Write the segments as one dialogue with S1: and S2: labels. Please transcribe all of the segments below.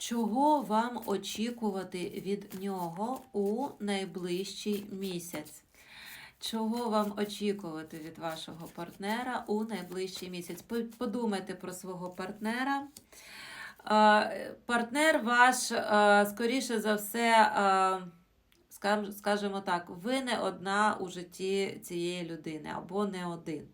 S1: Чого вам очікувати від нього у найближчий місяць? Чого вам очікувати від вашого партнера у найближчий місяць? Подумайте про свого партнера. Партнер ваш, скоріше за все, скажімо так, ви не одна у житті цієї людини або не один.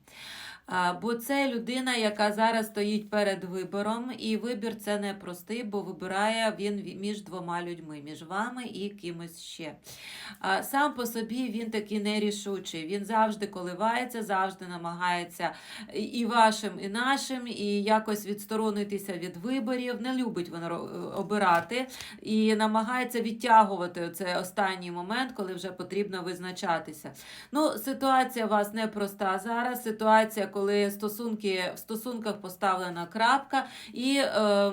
S1: Бо це людина, яка зараз стоїть перед вибором, і вибір це не простий, бо вибирає він між двома людьми, між вами і кимось ще. Сам по собі він такий нерішучий. Він завжди коливається, завжди намагається і вашим, і нашим, і якось відсторонитися від виборів. Не любить він обирати і намагається відтягувати цей останній момент, коли вже потрібно визначатися. Ну, ситуація у вас непроста зараз. Ситуація, коли стосунки в стосунках поставлена крапка, і е,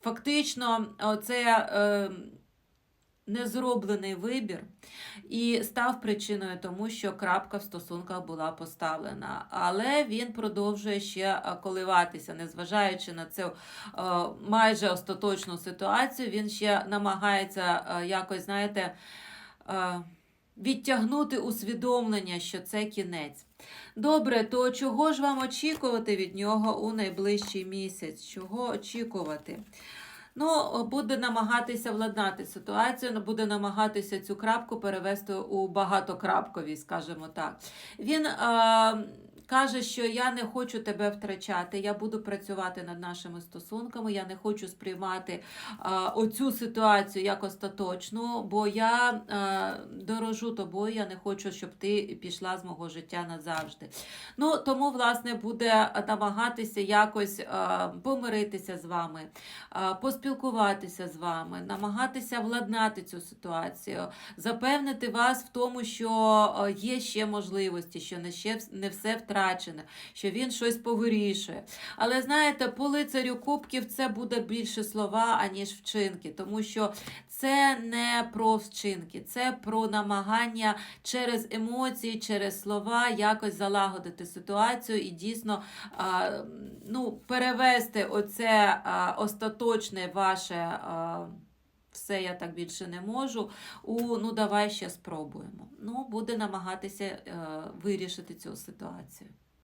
S1: фактично оце. Е, Незроблений вибір і став причиною тому, що крапка в стосунках була поставлена. Але він продовжує ще е, коливатися, незважаючи на цю е, майже остаточну ситуацію, він ще намагається е, якось, знаєте, відтягнути усвідомлення, що це кінець. Добре, то чого ж вам очікувати від нього у найближчий місяць? Чого очікувати? Ну, буде намагатися владнати ситуацію, ну, буде намагатися цю крапку перевести у багатокрапкові, скажімо так. Він е, каже, що я не хочу тебе втрачати, я буду працювати над нашими стосунками, я не хочу сприймати е, оцю ситуацію як остаточну, бо я е, дорожу тобою, я не хочу, щоб ти пішла з мого життя назавжди. Ну, тому, власне, буде намагатися якось е, помиритися з вами, е, поспілкуватися з вами, намагатися владнати цю ситуацію, запевнити вас в тому, що є ще можливості, що не, ще, не все втрачено, що він щось повирішує. Але знаєте, по лицарю кубків це буде більше слова, аніж вчинки, тому що це не про вчинки, це про намагання через емоції, через слова якось залагодити ситуацію і дійсно а, ну, перевести оце а, остаточне ваше. А, все, я так більше не можу. У ну давай ще спробуємо. Ну, буде намагатися е, вирішити цю ситуацію.